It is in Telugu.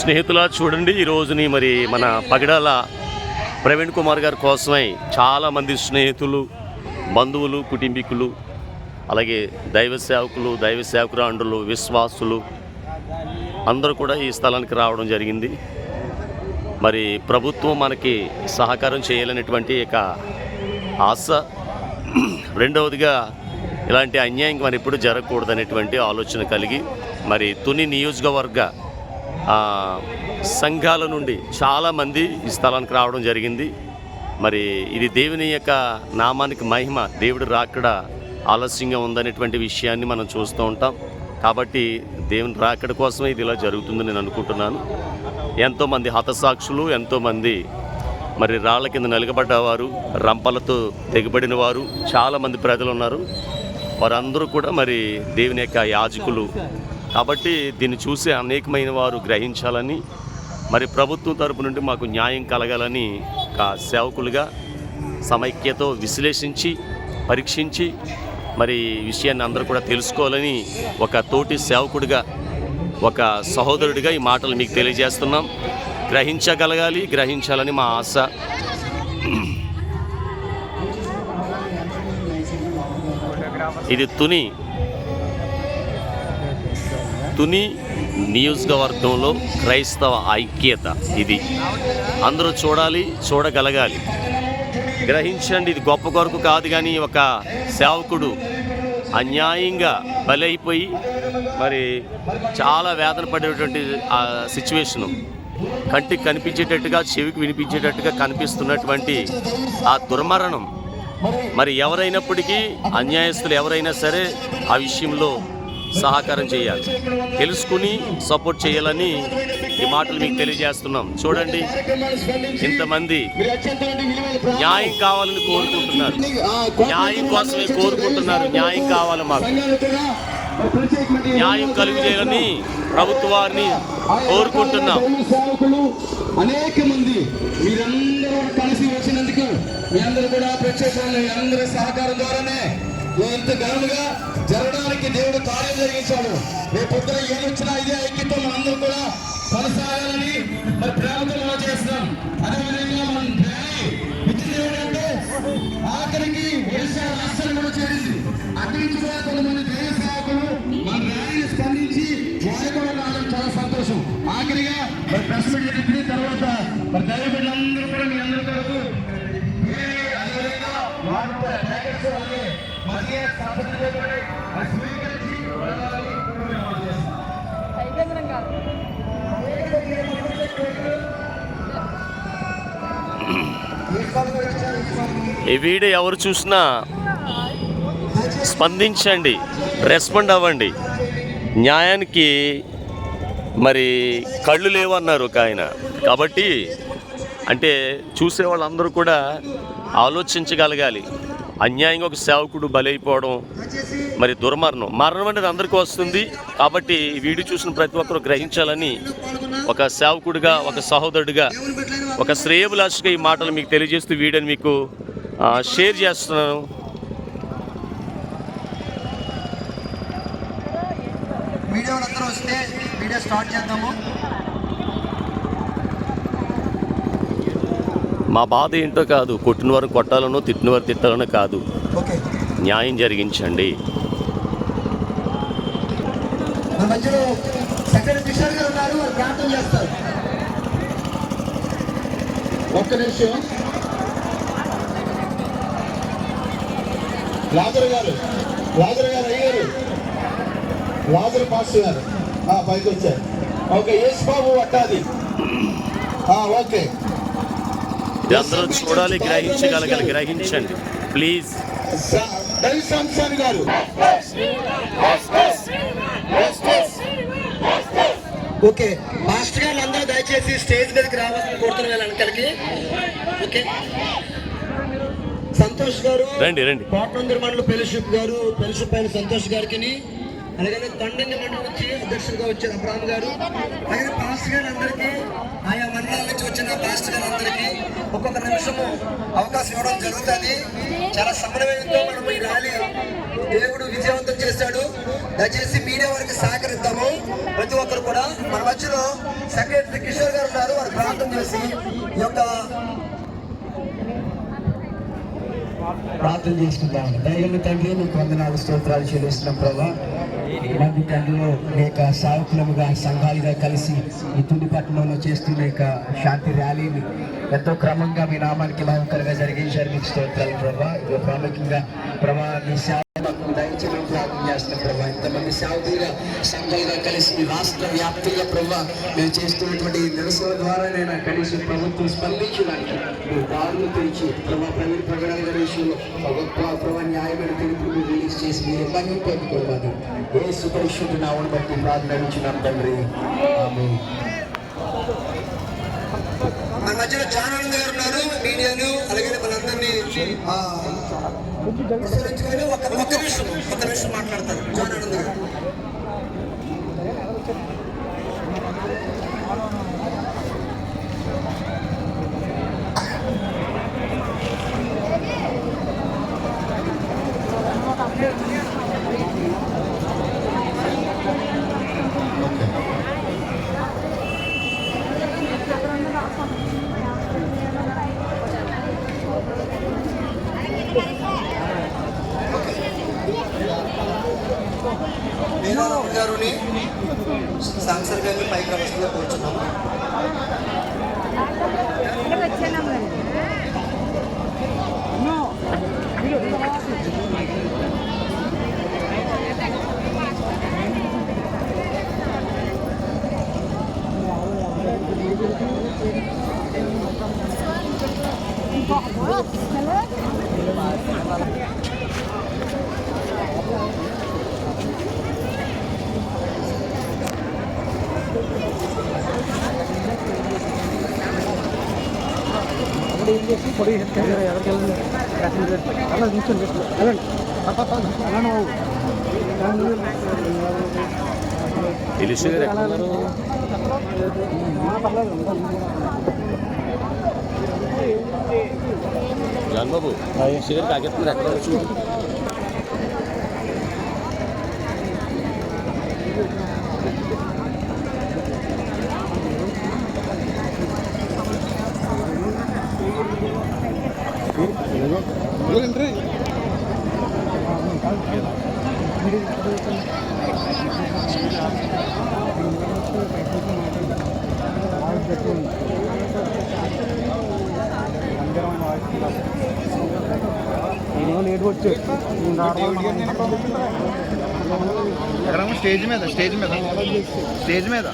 స్నేహితుల చూడండి. ఈ రోజుని మరి మన పగిడాల ప్రవీణ్ కుమార్ గారి కోసమై చాలామంది స్నేహితులు బంధువులు కుటుంబీకులు అలాగే దైవ సేవకులు దైవ సేవకురాండులు విశ్వాసులు అందరూ కూడా ఈ స్థలానికి రావడం జరిగింది. మరి ప్రభుత్వం మనకి సహకారం చేయాలనేటువంటి ఒక ఆశ. రెండవదిగా ఇలాంటి అన్యాయం మరి ఎప్పుడు జరగకూడదనేటువంటి ఆలోచన కలిగి మరి తుని నియోజకవర్గ సంఘాల నుండి చాలామంది ఈ స్థలానికి రావడం జరిగింది. మరి ఇది దేవుని యొక్క నామానికి మహిమ దేవుడు రాకడ ఆలస్యంగా ఉందనేటువంటి విషయాన్ని మనం చూస్తూ ఉంటాం. కాబట్టి దేవుని రాకడ కోసమే ఇది ఇలా జరుగుతుందని నేను అనుకుంటున్నాను. ఎంతోమంది హతసాక్షులు ఎంతోమంది మరి రాళ్ళ కింద నలుగబడ్డవారు రంపలతో దిగబడిన వారు చాలామంది ప్రజలు ఉన్నారు. వారందరూ కూడా మరి దేవుని యొక్క యాజకులు కాబట్టి దీన్ని చూసి అనేకమైన వారు గ్రహించాలని మరి ప్రభుత్వం తరపు నుండి మాకు న్యాయం కలగాలని ఒక సేవకులుగా సమైక్యతో విశ్లేషించి పరీక్షించి మరి విషయాన్ని అందరూ కూడా తెలుసుకోవాలని ఒక తోటి సేవకుడిగా ఒక సహోదరుడిగా ఈ మాటలు మీకు తెలియజేస్తున్నాం. గ్రహించగలగాలి గ్రహించాలని మా ఆశ. ఇది తుని తుని నియోజకవర్గంలో క్రైస్తవ ఐక్యత ఇది. అందరూ చూడాలి చూడగలగాలి. గ్రహించండి ఇది గొప్ప కొరకు కాదు కానీ ఒక సేవకుడు అన్యాయంగా బలైపోయి మరి చాలా వేదన పడేటువంటి ఆ సిచ్యువేషను. కంటికి కనిపించేటట్టుగా చెవికి వినిపించేటట్టుగా కనిపిస్తున్నటువంటి ఆ దుర్మరణం. మరి ఎవరైనప్పటికీ అన్యాయస్తులు ఎవరైనా సరే ఆ విషయంలో సహకారం చేయాలి. తెలుసుకుని సపోర్ట్ చేయాలని ఈ మాటలు మీకు తెలియజేస్తున్నాం. చూడండి ఇంతమంది న్యాయం కావాలని కోరుకుంటున్నారు. న్యాయం కోసమే కోరుకుంటున్నారు. న్యాయం కావాలి మాకు. న్యాయం కలుగు చేయాలని ప్రభుత్వాన్ని కోరుకుంటున్నాం. అనేక మంది మీరందరూ కలిసి వచ్చినందుకు మీ అందరూ కూడా ప్రత్యేకంగా అందరి సహకారం ద్వారానే ఇంత ఘనముగా జరగడానికి దేవుడు కార్యం జరిగించాడు. రేపు పొద్దున ఏది వచ్చినా ఇదే ఐక్యతో మనందరూ కూడా కొనసాగాలని మరి ప్రేమతో మనం చేస్తున్నాం. అదేవిధంగా మనం ర్యాలీ ఇచ్చింది ఏంటంటే ఆఖరికి ఒడిశా రాష్ట్రం కూడా చేరింది. అటు నుంచి కూడా కొంతమంది దేవ సేవకులు మన ర్యాలీని స్పందించి వారి కూడా రావడం చాలా సంతోషం. ఆఖరిగా మరి ప్రెస్ మీట్ జరిగింది తర్వాత మరి దైవ బిడ్డలందరూ కూడా మీ అందరి కొరకు అదేవిధంగా వారు ప్యాకెట్స్ అలాగే ఈ వీడియో ఎవరు చూసినా స్పందించండి రెస్పాండ్ అవ్వండి. న్యాయానికి మరి కళ్ళు లేవన్నారు ఒక ఆయన. కాబట్టి అంటే చూసే వాళ్ళందరూ కూడా ఆలోచించగలగాలి. అన్యాయంగా ఒక సేవకుడు బలైపోవడం మరి దుర్మరణం మరణం అనేది అందరికీ వస్తుంది. కాబట్టి వీడియో చూసిన ప్రతి ఒక్కరు గ్రహించాలని ఒక సేవకుడిగా ఒక సహోదరుడిగా ఒక శ్రేయభిలాషగా ఈ మాటలు మీకు తెలియజేస్తూ వీడియోని మీకు షేర్ చేస్తున్నాను. వస్తే వీడియో స్టార్ట్ చేద్దాము. మా బాధ ఏంటో కాదు. కొట్టిన వారు కొట్టాలనో తిట్టిన వారు తిట్టాలనో కాదు. న్యాయం జరిగించండి. ఒక్క నిమిషం. లాజర్ గారు లాజర్ గారు అయ్యారు. లాజర్ పాస్టర్ గారు. పైకి వచ్చారు. Okay Yesu Babu Vattadi okay. ఇది అందరూ చూడాలి గ్రహించగలగాలి. గ్రహించండి. ప్లీజ్. ఓకే మాస్టర్ గారు అందరూ దయచేసి స్టేజ్ మీదకి రావాలని కోరుతున్న వాళ్ళ వెనకాలకి ఓకే. సంతోష్ గారు రండి రండి. కోటనందరి మండలి ఫెలోషిప్ గారు ఫెలోషిప్ అయిన సంతోష్ గారికి అలాగే తండ్రిని మండలి నుంచి అధ్యక్షుడిగా వచ్చిన అబ్రామ్ గారు. అలాగే పాస్టర్ గారు అందరికీ ఆయా మండలాల నుంచి వచ్చిన పాస్టర్ గారు అందరికీ ఒక్కొక్క నిమిషము అవకాశం ఇవ్వడం జరుగుతుంది. చాలా సమన్వయంతో మనం ఈ ర్యాలీ దేవుడు విజయవంతం చేశాడు. దయచేసి మీడియా వారికి సహకరిద్దాము. ప్రతి ఒక్కరు కూడా మన మధ్యలో సెక్రటరీ కిషోర్ గారు ఉన్నారు. వారు ప్రార్థన చేసి ఈ యొక్క ప్రార్థన చేసుకుందాం. దైవం తండ్రి నీకు వందనాలు స్తోత్రాలు చెల్లిస్తున్నాం ప్రభా. మంది తండ్రిలో లేక సావకులముగా సంఘాలుగా కలిసి ఈ తుడిపట్నంలో చేస్తున్న యొక్క శాంతి ర్యాలీని ఎంతో క్రమంగా మీ నామానికి మహంకరంగా జరిగించారు. మీకు స్తోత్రాలు ప్రభా. ప్రాముఖ్యంగా ప్రభా దయచేయమని ప్రార్థన చేస్తున్నాం ప్రభా. ఇంతమంది సేవకులుగా సంఘాలుగా కలిసి రాష్ట్ర వ్యాప్తంగా ప్రభా మేము చేస్తున్నటువంటి నిరసన ద్వారా నేను కనీసం ప్రభుత్వం స్పందించడానికి మీ దారులు తెరిచి ప్రభా ప్రవీణ్ ప్రకటన గారి విషయంలో ప్రభుత్వ గొప్ప ప్రభా న్యాయమైన తెలుపు రిలీజ్ చేసి మీరు మహిమ పొందుకోవాలి ఏ సుపరిశుద్ధి నావును బట్టి ప్రార్థించినాం తండ్రి. ఆమేన్. మన మధ్యలో జానానంద గారు ఉన్నారు మీడియాను అలాగే మనందరినీ ఒక ఒక ఒక్క నిమిషం ఒక్క నిమిషం మాట్లాడతారు ఎలిషా గారు ఎక్కడ ఉన్నారు John Babu ఎలిషా గారు కాకెత్తున్నారు ఎక్కడ ఉన్నారు చూడు వచ్చి. స్టేజ్ మీద స్టేజ్ మీద. స్టేజ్ మీద.